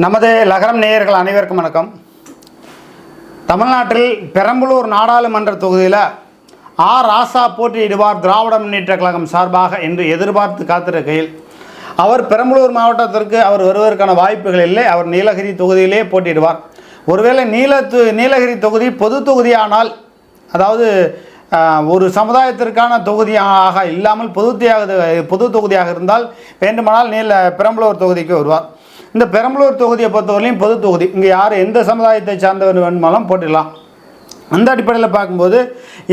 நமது லகரம் நேயர்கள் அனைவருக்கும் வணக்கம். தமிழ்நாட்டில் பெரம்பலூர் நாடாளுமன்ற தொகுதியில் ஆர் ராசா போட்டியிடுவார் திராவிட முன்னேற்ற கழகம் சார்பாக என்று எதிர்பார்த்து காத்திருக்கையில் அவர் பெரம்பலூர் மாவட்டத்திற்கு அவர் வருவதற்கான வாய்ப்புகள் இல்லை. அவர் நீலகிரி தொகுதியிலே போட்டியிடுவார். ஒருவேளை நீல நீலகிரி தொகுதி பொது தொகுதியானால் அதாவது ஒரு சமுதாயத்திற்கான தொகுதியாக இல்லாமல் பொது பொது தொகுதியாக இருந்தால் வேண்டுமானால் நீல பெரம்பலூர் தொகுதிக்கு வருவார். இந்த பெரம்பலூர் தொகுதியை பொறுத்தவரையிலையும் பொது தொகுதி. இங்கே யார் எந்த சமுதாயத்தை சார்ந்தவர் வேணுமாலும் போட்டிடலாம். அந்த அடிப்படையில் பார்க்கும்போது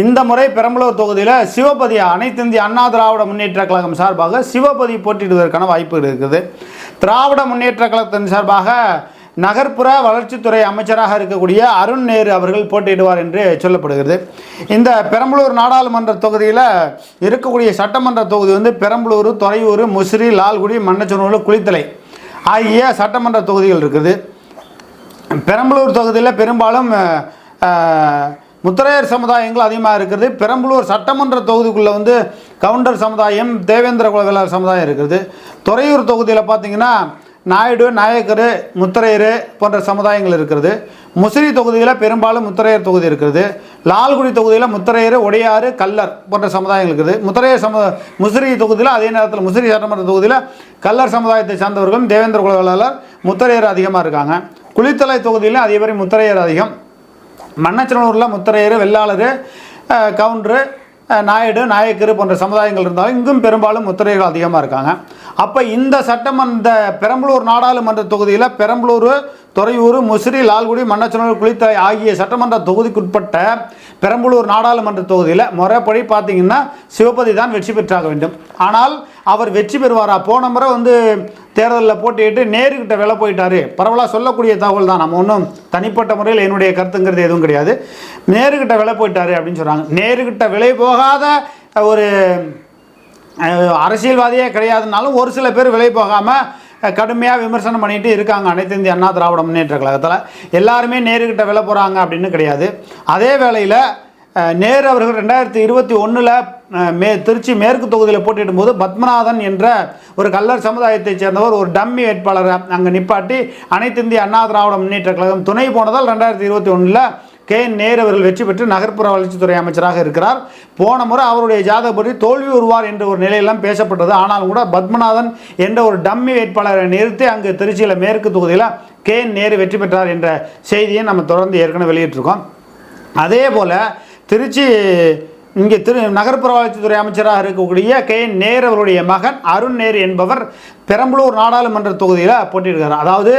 இந்த முறை பெரம்பலூர் தொகுதியில் சிவபதி அனைத்து இந்திய அண்ணா திராவிட முன்னேற்ற கழகம் சார்பாக சிவபதி போட்டியிடுவதற்கான வாய்ப்பு இருக்குது. திராவிட முன்னேற்ற கழகத்தின் சார்பாக நகர்ப்புற வளர்ச்சித்துறை அமைச்சராக இருக்கக்கூடிய அருண் நேரு அவர்கள் போட்டியிடுவார் என்று சொல்லப்படுகிறது. இந்த பெரம்பலூர் நாடாளுமன்ற தொகுதியில் இருக்கக்கூடிய சட்டமன்ற தொகுதி வந்து பெரம்பலூர் துறையூர் முசிறி லால்குடி மன்னச்சனூர் குளித்தலை. ஆகிய சட்டமன்ற தொகுதிகள் இருக்குது. பெரம்பலூர் தொகுதியில் பெரும்பாலும் முத்தரையர் சமுதாயங்கள் அதிகமாக இருக்கிறது பெரம்பலூர் சட்டமன்ற தொகுதிக்குள்ளே வந்து கவுண்டர் சமுதாயம் தேவேந்திர குலவேளாளர் சமுதாயம் இருக்குது. துறையூர் தொகுதியில் பார்த்திங்கன்னா நாயுடு நாயக்கர் முத்திரையர் போன்ற சமுதாயங்கள் இருக்கிறது. முசிறி தொகுதியில் பெரும்பாலும் முத்திரையர் தொகுதி இருக்கிறது. லால்குடி தொகுதியில் முத்திரையர் ஒடையாறு கல்லர் போன்ற சமுதாயங்கள் இருக்குது. முத்திரையர் சமு முசிறி தொகுதியில் அதே நேரத்தில் முசிறி சட்டமன்ற தொகுதியில் கல்லர் சமுதாயத்தை சார்ந்தவர்களும் தேவேந்திர குலவேளாளர் முத்திரையர் அதிகமாக இருக்காங்க. குளித்தலை தொகுதியில் அதே மாதிரி முத்திரையர் அதிகம். மன்னச்சனூரில் முத்திரையர் வெள்ளாளர் கவுண்டரு நாயுடு நாயக்கர் போன்ற சமுதாயங்கள் இருந்தாலும் இங்கும் பெரும்பாலும் முத்திரைகள் அதிகமாக இருக்காங்க. அப்போ இந்த சட்டமன்ற பெரம்பலூர் நாடாளுமன்ற தொகுதியில் பெரம்பலூர் துறையூர் முசிறி லால்குடி மன்னச்சனூர் குளித்தலை ஆகிய சட்டமன்ற தொகுதிக்குட்பட்ட பெரம்பலூர் நாடாளுமன்ற தொகுதியில் முறைப்படி பார்த்தீங்கன்னா சிவபதி தான் வெற்றி பெற்றாக வேண்டும். ஆனால் அவர் வெற்றி பெறுவாரா? போன முறை வந்து தேர்தலில் போட்டியிட்டு நேருக்கிட்ட வேலை போயிட்டார். பரவலாக சொல்லக்கூடிய தகவல் தான். நம்ம ஒன்றும் தனிப்பட்ட முறையில் என்னுடைய கருத்துங்கிறது எதுவும் கிடையாது. நேருக்கிட்ட விலை போயிட்டார் அப்படின்னு சொல்கிறாங்க நேருக்கிட்ட விலை போகாத ஒரு அரசியல்வாதியே கிடையாதுனாலும் ஒரு சில பேர் விலை போகாமல் கடுமையாக விமர்சனம் பண்ணிட்டு இருக்காங்க. அனைத்து இந்திய அண்ணா திராவிட முன்னேற்ற கழகத்தில். எல்லாருமே நேருக்கிட்ட விலை போகிறாங்க அப்படின்னு கிடையாது. அதே வேளையில் நேரு அவர்கள் ரெண்டாயிரத்தி இருபத்தி ஒன்றில் மே திருச்சி மேற்கு தொகுதியில் போட்டியிடும்போது பத்மநாதன் என்ற ஒரு கல்லர் சமுதாயத்தைச் சேர்ந்தவர் ஒரு டம்மி வேட்பாளரை அங்கே நிப்பாட்டி அனைத்து இந்திய அண்ணா திராவிட முன்னேற்ற கழகம் துணை போனதால் ரெண்டாயிரத்தி இருபத்தி ஒன்றில் கே நேரு அவர்கள் வெற்றி பெற்று நகர்ப்புற வளர்ச்சித்துறை அமைச்சராக இருக்கிறார். போன முறை அவருடைய ஜாதகப்படி தோல்வி உருவார் என்ற ஒரு நிலையெல்லாம் பேசப்பட்டது. ஆனாலும் கூட பத்மநாதன் என்ற ஒரு டம்மி வேட்பாளரை நிறுத்தி அங்கு திருச்சியில் மேற்கு தொகுதியில் கே நேரு வெற்றி பெற்றார் என்ற செய்தியை நம்ம தொடர்ந்து ஏற்கனவே வெளியிட்டிருக்கோம். அதே போல் திருச்சி இங்கே திரு நகர்ப்புற வளர்ச்சித்துறை அமைச்சராக இருக்கக்கூடிய கே. நேர் நேரு அவருடைய மகன் அருண் நேரு என்பவர் பெரம்பலூர் நாடாளுமன்ற தொகுதியில் போட்டியிருக்கிறார் அதாவது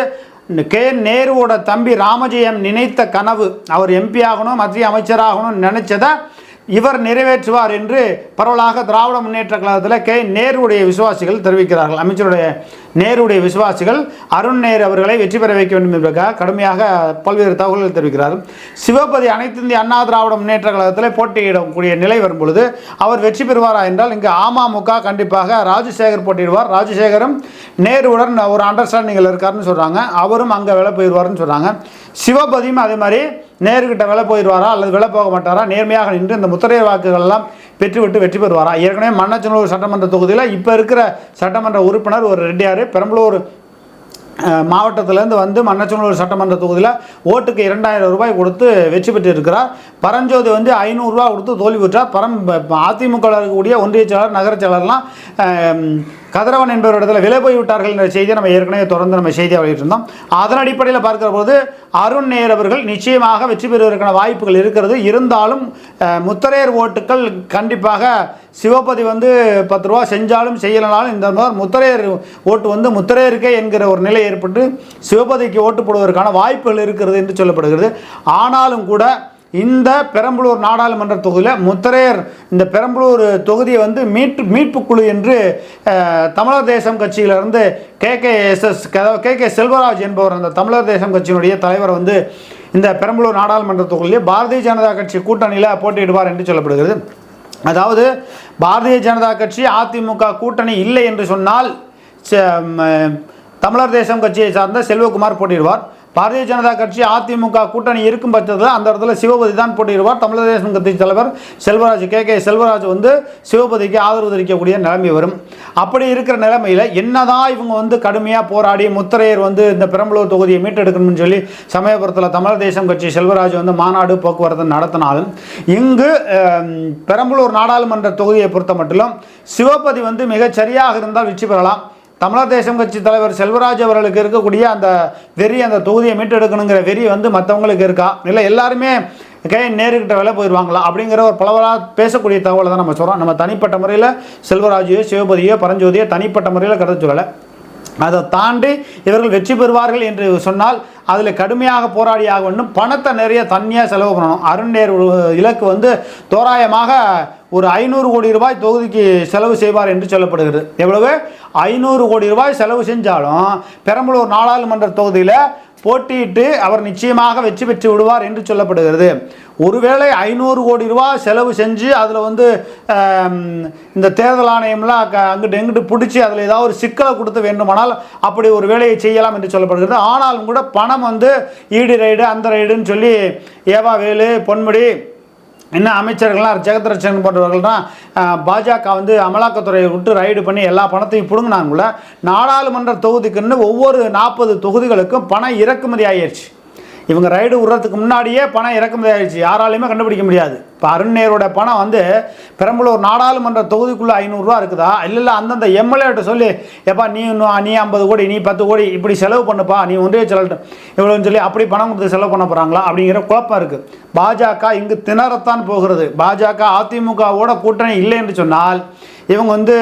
கே. நேருவோட தம்பி ராமஜெயம் நினைத்த கனவு அவர் எம்பி ஆகணும் மத்திய அமைச்சராகணும்னு நினைச்சதை இவர் நிறைவேற்றுவார் என்று பரவலாக திராவிட முன்னேற்ற கழகத்தில் கே. நேருடைய விசுவாசிகள் தெரிவிக்கிறார்கள். அமைச்சருடைய நேருடைய விசுவாசிகள் அருண் நேரு அவர்களை வெற்றி பெற வைக்க வேண்டும் என்பதற்காக கடுமையாக பல்வேறு தகவல்கள் தெரிவிக்கிறார். சிவபதி அனைத்து இந்திய அண்ணா திராவிட முன்னேற்ற கழகத்தில் போட்டியிடக்கூடிய நிலை வரும் பொழுது அவர் வெற்றி பெறுவாரா என்றால் இங்கு அமமுக கண்டிப்பாக ராஜசேகர் போட்டியிடுவார். ராஜசேகரும் நேருவுடன் ஒரு அண்டர்ஸ்டாண்டிங்கில் இருக்காருன்னு சொல்கிறாங்க அவரும் அங்கே வேலை போயிடுவார்னு சொல்கிறாங்க சிவபதியும் அதே மாதிரி நேருக்கிட்ட விலை போயிடுவாரா அல்லது விலை போக மாட்டாரா? நேர்மையாக நின்று இந்த முத்திரை வாக்குகள் எல்லாம் பெற்றுவிட்டு வெற்றி பெறுவாரா? ஏற்கனவே மன்னச்சனூர் சட்டமன்ற தொகுதியில் இப்போ இருக்கிற சட்டமன்ற உறுப்பினர் ஒரு ரெட்டியார். பெரம்பலூர் மாவட்டத்திலேருந்து வந்து மன்னச்சனூர் சட்டமன்ற தொகுதியில் ஓட்டுக்கு இரண்டாயிரம் ரூபாய் கொடுத்து வெற்றி பெற்று இருக்கிறார் பரஞ்சோதி வந்து ஐநூறுரூவா கொடுத்து தோல்வி பெற்றார். பரம் அதிமுக இருக்கக்கூடிய ஒன்றிய செயலாளர் நகர செயலர்லாம் கதிரவன் என்பவரிடத்தில் விலை போய் விட்டார்கள் என்ற செய்தியை நம்ம ஏற்கனவே தொடர்ந்து நம்ம செய்தியாக வெளியிட்டிருந்தோம். அதன் அடிப்படையில் பார்க்கிற போது அருண் நேர் அவர்கள் நிச்சயமாக வெற்றி பெறுவதற்கான வாய்ப்புகள் இருக்கிறது. இருந்தாலும் முத்தரையர் ஓட்டுக்கள் கண்டிப்பாக சிவபதி வந்து பத்து ரூபா செஞ்சாலும் செய்யலனாலும் இந்த மாதிரி முத்தரையர் ஓட்டு வந்து முத்தரையருக்கே என்கிற ஒரு நிலை ஏற்பட்டு சிவபதிக்கு ஓட்டு போடுவதற்கான வாய்ப்புகள் இருக்கிறது என்று சொல்லப்படுகிறது. ஆனாலும் கூட இந்த பெரம்பலூர் நாடாளுமன்ற தொகுதியில் முத்தரையர் இந்த பெரம்பலூர் தொகுதியை வந்து மீட்பு மீட்பு குழு என்று தமிழர் தேசம் கட்சியிலிருந்து K K S S K K Selvaraj என்பவர் அந்த தமிழர் தேசம் கட்சியினுடைய தலைவர் வந்து இந்த பெரம்பலூர் நாடாளுமன்ற தொகுதியிலே பாரதிய ஜனதா கட்சி கூட்டணியில் போட்டியிடுவார் என்று சொல்லப்படுகிறது. அதாவது பாரதிய ஜனதா கட்சி அதிமுக கூட்டணி இல்லை என்று சொன்னால் ச- தமிழர் தேசம் கட்சியை சார்ந்த செல்வகுமார் போட்டியிடுவார். பாரதிய ஜனதா கட்சி அதிமுக கூட்டணி இருக்கும் பட்சத்தில் அந்த இடத்துல சிவபதி தான் போட்டியிடுவார். தமிழக தேசம் கட்சி தலைவர் செல்வராஜ் கே. கே. செல்வராஜ் வந்து சிவபதிக்கு ஆதரவு தெரிவிக்கக்கூடிய நிலைமை வரும். அப்படி இருக்கிற நிலைமையில் என்னதான் இவங்க வந்து கடுமையாக போராடி முத்திரையர் வந்து இந்த பெரம்பலூர் தொகுதியை மீட்டெடுக்கணும்னு சொல்லி சமயபுரத்தில் தமிழர் தேசம் கட்சி செல்வராஜ் வந்து மாநாடு போக்குவரத்து நடத்தினாலும் இங்கு பெரம்பலூர் நாடாளுமன்ற தொகுதியை பொறுத்த மட்டும் சிவபதி வந்து மிகச் சரியாக இருந்தால் வெற்றி பெறலாம். தமிழர் தேசம் கட்சி தலைவர் செல்வராஜ் அவர்களுக்கு இருக்கக்கூடிய அந்த வெறி அந்த தொகுதியை மீட்டெடுக்கணுங்கிற வெறி வந்து மற்றவங்களுக்கு இருக்கா? இல்லை எல்லாருமே கே நேருக்கிட்ட வேலை போயிடுவாங்களா? அப்படிங்கிற ஒரு பலவராக பேசக்கூடிய தகவலை தான் நம்ம சொல்கிறோம் நம்ம தனிப்பட்ட முறையில் செல்வராஜையோ சிவபதியோ பரஞ்சோதியோ தனிப்பட்ட முறையில் கருத்து சொல்லலை. அதை தாண்டி இவர்கள் வெற்றி பெறுவார்கள் என்று சொன்னால் அதில் கடுமையாக போராடியாக வேண்டும் பணத்தை நிறைய தனியாக செலவு பண்ணணும். அருண் நேரு இலக்கு வந்து தோராயமாக ஒரு ஐநூறு கோடி ரூபாய் தொகுதிக்கு செலவு செய்வார் என்று சொல்லப்படுகிறது. எவ்வளவு? ஐநூறு கோடி ரூபாய் செலவு செஞ்சாலும் பெரம்பலூர் நாடாளுமன்ற தொகுதியில் போட்டியிட்டு அவர் நிச்சயமாக வெற்றி பெற்று விடுவார் என்று சொல்லப்படுகிறது. ஒருவேளை ஐநூறு கோடி ரூபா செலவு செஞ்சு அதில் வந்து இந்த தேர்தல் ஆணையம்லாம் க- அங்கிட்டு எங்கிட்டு பிடிச்சி அதில் ஏதாவது ஒரு சிக்கலை கொடுத்து வேண்டுமானால் அப்படி ஒரு வேலையை செய்யலாம் என்று சொல்லப்படுகிறது. ஆனாலும் கூட பணம் வந்து ஈடு ரைடு அந்த ரைடுன்னு சொல்லி ஏவா வேலு பொன்முடி இன்னும் அமைச்சர்கள்லாம் ஜெகத்ரட்சன் போன்றவர்கள்லாம் பாஜக வந்து அமலாக்கத்துறையை விட்டு ரைடு பண்ணி எல்லா பணத்தையும் பிடுங்கினாங்கள நாடாளுமன்ற தொகுதிக்குன்னு ஒவ்வொரு நாற்பது தொகுதிகளுக்கும் பணம் இறக்குமதி ஆகிடுச்சு இவங்க ரைடு விடுறதுக்கு முன்னாடியே பணம் இறக்குமதி ஆகிடுச்சு யாராலையுமே கண்டுபிடிக்க முடியாது. இப்போ அருண்நேரோட பணம் வந்து பெரம்பலூர் நாடாளுமன்ற தொகுதிக்குள்ளே ஐநூறுரூவா இருக்குதா? இல்லை இல்லை அந்தந்த எம்எல்ஏட்ட சொல்லி எப்பா நீ இன்னும் நீ ஐம்பது கோடி நீ பத்து கோடி இப்படி செலவு பண்ணுப்பா நீ ஒன்றே செலவிட்ட இவ்வளோன்னு சொல்லி அப்படி பணம் கொடுத்து செலவு பண்ண போகிறாங்களா அப்படிங்கிற குழப்பம் இருக்குது பாஜக இங்கு திணறத்தான் போகிறது. பாஜக அதிமுகவோட கூட்டணி இல்லை என்று சொன்னால் இவங்க வந்து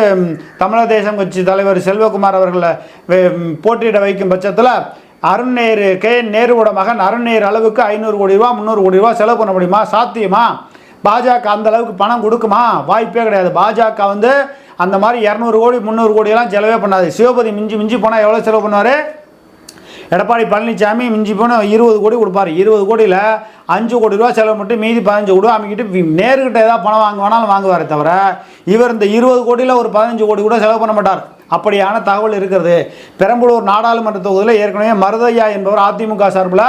தமிழக தேசம் கட்சி தலைவர் செல்வகுமார் அவர்களை போட்டியிட வைக்கும் பட்சத்தில் அருண் நேரு கே நேருவோட மகன் அருண் நேரு அளவுக்கு ஐநூறு கோடி ரூபா முந்நூறு கோடி ரூபா செலவு பண்ண முடியுமா? சாத்தியமா? பாஜக அந்த அளவுக்கு பணம் கொடுக்குமா? வாய்ப்பே கிடையாது. பாஜக வந்து அந்த மாதிரி இரநூறு கோடி முந்நூறு கோடியெல்லாம் செலவே பண்ணாது. சிவபதி மிஞ்சி மிஞ்சி போனால் எவ்வளோ செலவு பண்ணுவார்? எடப்பாடி பழனிசாமி மிஞ்சி போனால் இருபது கோடி கொடுப்பாரு. இருபது கோடியில் அஞ்சு கோடி ரூபா செலவு மட்டும் மீதி பதினஞ்சு கோடி அமைக்கிட்டு நேருக்கிட்ட ஏதாவது பணம் வாங்க வேணாலும் வாங்குவாரே தவிர இவர் இந்த இருபது கோடியில் ஒரு பதினஞ்சு கோடி கூட செலவு பண்ண மாட்டார். அப்படியான தகவல் இருக்கிறது. பெரம்பலூர் நாடாளுமன்ற தொகுதியில் ஏற்கனவே மருதையா என்பவர் அதிமுக சார்பில்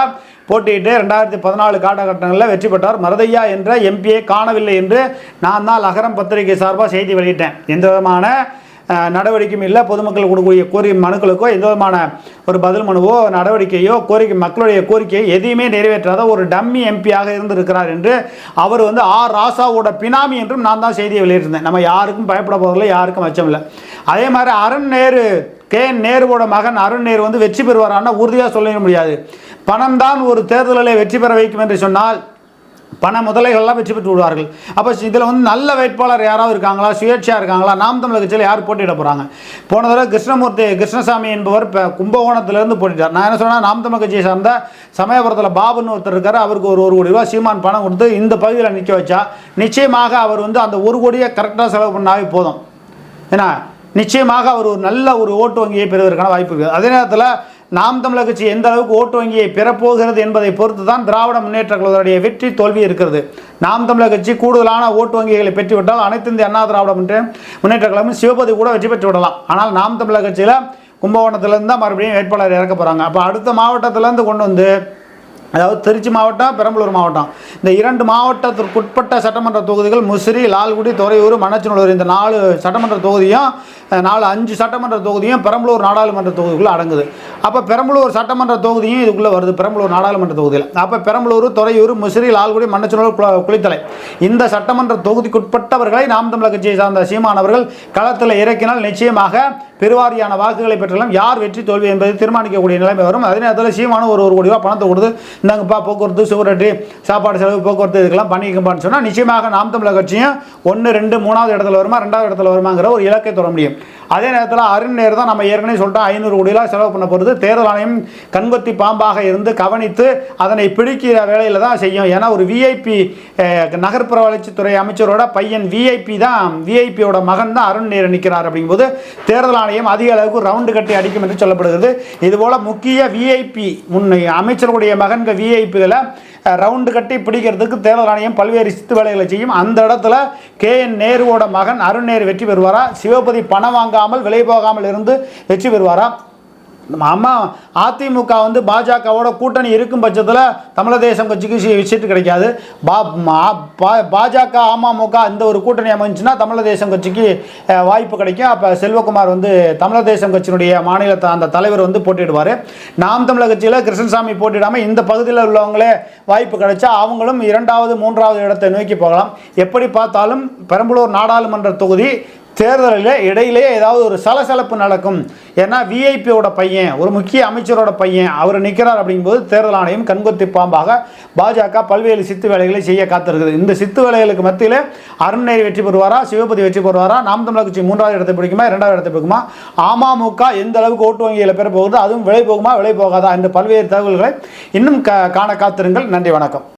போட்டியிட்டு ரெண்டாயிரத்தி பதினாலு காலகட்டங்களில் வெற்றி பெற்றார். மருதையா என்ற எம்பியை காணவில்லை என்று நான் தான் லகரம் பத்திரிகை சார்பாக செய்தி வெளியிட்டேன். எந்த விதமான நடவடிக்கையும் இல்லை. பொதுமக்கள் கொடுக்கக்கூடிய கோரி மனுக்களுக்கோ எந்த விதமான ஒரு பதில் மனுவோ நடவடிக்கையோ கோரிக்கை மக்களுடைய கோரிக்கையை எதையுமே நிறைவேற்றாத ஒரு டம்மி எம்பியாக இருந்திருக்கிறார் என்று அவர் வந்து ஆர் ராசாவோட பினாமி என்றும் நான் தான் செய்தியை வெளியிட்டிருந்தேன். நம்ம யாருக்கும் பயப்பட போவதில்லை யாருக்கும் அச்சம் இல்லை. அதே மாதிரி அருண் நேரு கே நேருவோட மகன் அருண் நேரு வந்து வெற்றி பெறுவாரான்னா உறுதியாக சொல்ல முடியாது. பணம் தான் ஒரு தேர்தலில் வெற்றி பெற வைக்கும் என்று சொன்னால் பண முதலைகள்லாம் வெற்றி பெற்று விடுவார்கள். அப்போ இதில் வந்து நல்ல வேட்பாளர் யாராவது இருக்காங்களா? சுயேட்சையாக இருக்காங்களா? நாம் தமிழக கட்சியில் யார் போட்டியிட போகிறாங்க போன தடவை கிருஷ்ணமூர்த்தி கிருஷ்ணசாமி என்பவர் இப்போ கும்பகோணத்திலேருந்து போட்டிட்டார் நான் என்ன சொன்னால் நாம் தமிழக கட்சியை சார்ந்த சமயபுரத்தில் பாபுன்னு ஒருத்தர் இருக்கார். அவருக்கு ஒரு ஒரு கோடி ரூபா சீமான் பணம் கொடுத்து இந்த பகுதியில் நிற்க வச்சா நிச்சயமாக அவர் வந்து அந்த ஒரு கோடியை கரெக்டாக செலவு பண்ணாவே போதும். ஏன்னா நிச்சயமாக அவர் ஒரு நல்ல ஒரு ஓட்டு வங்கியை பெறுவதற்கான வாய்ப்பு இருக்குது. அதே நேரத்தில் நாம் தமிழர் கட்சி எந்த அளவுக்கு ஓட்டு வங்கியை பெறப்போகிறது என்பதை பொறுத்து தான் திராவிட முன்னேற்ற கழகத்துடைய வெற்றி தோல்வி இருக்கிறது. நாம் தமிழர் கட்சி கூடுதலான ஓட்டு வங்கிகளை பெற்றுவிட்டால் அனைத்து இந்திய அண்ணா திராவிட முன்னேற்ற கழகம் சிவபதி கூட வெற்றி பெற்று விடலாம் ஆனால் நாம் தமிழர் கட்சியில் கும்பகோணத்துலேருந்து தான் மறுபடியும் வேட்பாளர் இறக்க போகிறாங்க அப்போ அடுத்த மாவட்டத்திலேருந்து கொண்டு வந்து அதாவது திருச்சி மாவட்டம் பெரம்பலூர் மாவட்டம். இந்த இரண்டு மாவட்டத்திற்குட்பட்ட சட்டமன்ற தொகுதிகள் முசிறி லால்குடி துறையூர் மணச்சநல்லூர் இந்த நாலு சட்டமன்ற தொகுதியும் நாலு அஞ்சு சட்டமன்ற தொகுதியும் பெரம்பலூர் நாடாளுமன்ற தொகுதிக்குள்ளே அடங்குது. அப்போ பெரம்பலூர் சட்டமன்ற தொகுதியும் இதுக்குள்ளே வருது பெரம்பலூர் நாடாளுமன்ற தொகுதியில். அப்போ பெரம்பலூர் துறையூர் முசிறி லால்குடி மண்ணச்சநல்லூர் குள- குளித்தலை. இந்த சட்டமன்ற தொகுதிக்குட்பட்டவர்களை நாம் தமிழர் கட்சியை சார்ந்த சீமானவர்கள் களத்தில் இறக்கினால் நிச்சயமாக பெருவாரியான வாக்குகளை பெற்றலாம். யார் வெற்றி தோல்வி என்பதை தீர்மானிக்கக்கூடிய நிலைமை வரும். அதே நேரத்தில் சீமானும் ஒரு ஒரு கோடி ரூபா பணத்தை கொடுத்து இந்தாங்கப்பா போக்குவரத்து சுவரட்டு சாப்பாடு செலவு போக்குவரத்து இதுக்கெல்லாம் பண்ணிக்கப்பான்னு சொன்னால் நிச்சயமாக நாம் தமிழக கட்சியும் ஒன்று ரெண்டு மூணாவது இடத்துல வருமா ரெண்டாவது இடத்துல வருமாங்கிற ஒரு இலக்கை தொட முடியும். அதே நேரத்தில் அருண்நேர் தான் நம்ம ஏற்கனவே சொல்லிட்டோம் ஐநூறு கோடிலாம் செலவு பண்ண போகிறது தேர்தல் ஆணையம் கண்கொத்தி பாம்பாக இருந்து கவனித்து அதனை பிடிக்கிற வேலையில் தான் செய்யும். ஏன்னா ஒரு விஐபி நகர்ப்புற வளர்ச்சித்துறை அமைச்சரோட பையன் விஐபி தான் விஐபியோட மகன் தான் அருண் நேரு நிற்கிறார் அப்படிங்கும்போது தேர்தல் ஆணையம் அதிக அளவுக்கு ரவுண்டு கட்டி அடிக்கும் என்று சொல்லப்படுகிறது. இதுபோல் முக்கிய விஐபி முன் அமைச்சருடைய மகன்கள் விஐபிகளை ரவுண்டு கட்டி பிடிக்கிறதுக்கு தேர்தல் ஆணையம் பல்வேறு சித்து வேலைகளை செய்யும். அந்த இடத்துல கே என் நேருவோட மகன் அருண் நேரு வெற்றி பெறுவாரா? சிவபதி பணம் வாங்காமல் விலை போகாமல் இருந்து வெற்றி பெறுவாரா? அம்மா அதிமுக வந்து பாஜகவோட கூட்டணி இருக்கும் பட்சத்தில் தமிழ தேசம் கட்சிக்கு சீட்டு கிடைக்காது. பா பா- பாஜக அமமுக இந்த ஒரு கூட்டணி அமைஞ்சுன்னா தமிழ தேசம் கட்சிக்கு வாய்ப்பு கிடைக்கும். அப்போ செல்வகுமார் வந்து தமிழ தேசம் கட்சியினுடைய மாநில அந்த தலைவர் வந்து போட்டிடுவார் நாம் தமிழக கட்சியில் கிருஷ்ணசாமி போட்டியிடாமல் இந்த பகுதியில் உள்ளவங்களே வாய்ப்பு கிடைச்சா அவங்களும் இரண்டாவது மூன்றாவது இடத்தை நோக்கி போகலாம். எப்படி பார்த்தாலும் பெரம்பலூர் நாடாளுமன்ற தொகுதி தேர்தலில் இடையிலேயே ஏதாவது ஒரு சலசலப்பு நடக்கும். ஏன்னா விஐபியோட பையன் ஒரு முக்கிய அமைச்சரோட பையன் அவர் நிற்கிறார் அப்படிங்கும்போது தேர்தல் ஆணையம் கண்கொத்தி பாம்பாக பாஜக பல்வேறு சித்து வேலைகளை செய்ய காத்திருக்குது. இந்த சித்து வேலைகளுக்கு மத்தியில் அருண்நேரி வெற்றி பெறுவாரா சிவபதி வெற்றி பெறுவாரா நாம் தமிழர் கட்சி மூன்றாவது இடத்தை பிடிக்குமா இரண்டாவது இடத்தை பிடிக்குமா? அமமுக எந்த அளவுக்கு ஓட்டு வங்கியில் பெற போகுது அதுவும் விலை போகுமா விலை போகாதா என்று பல்வேறு தகவல்களை இன்னும் க காண காத்திருங்கள். நன்றி வணக்கம்.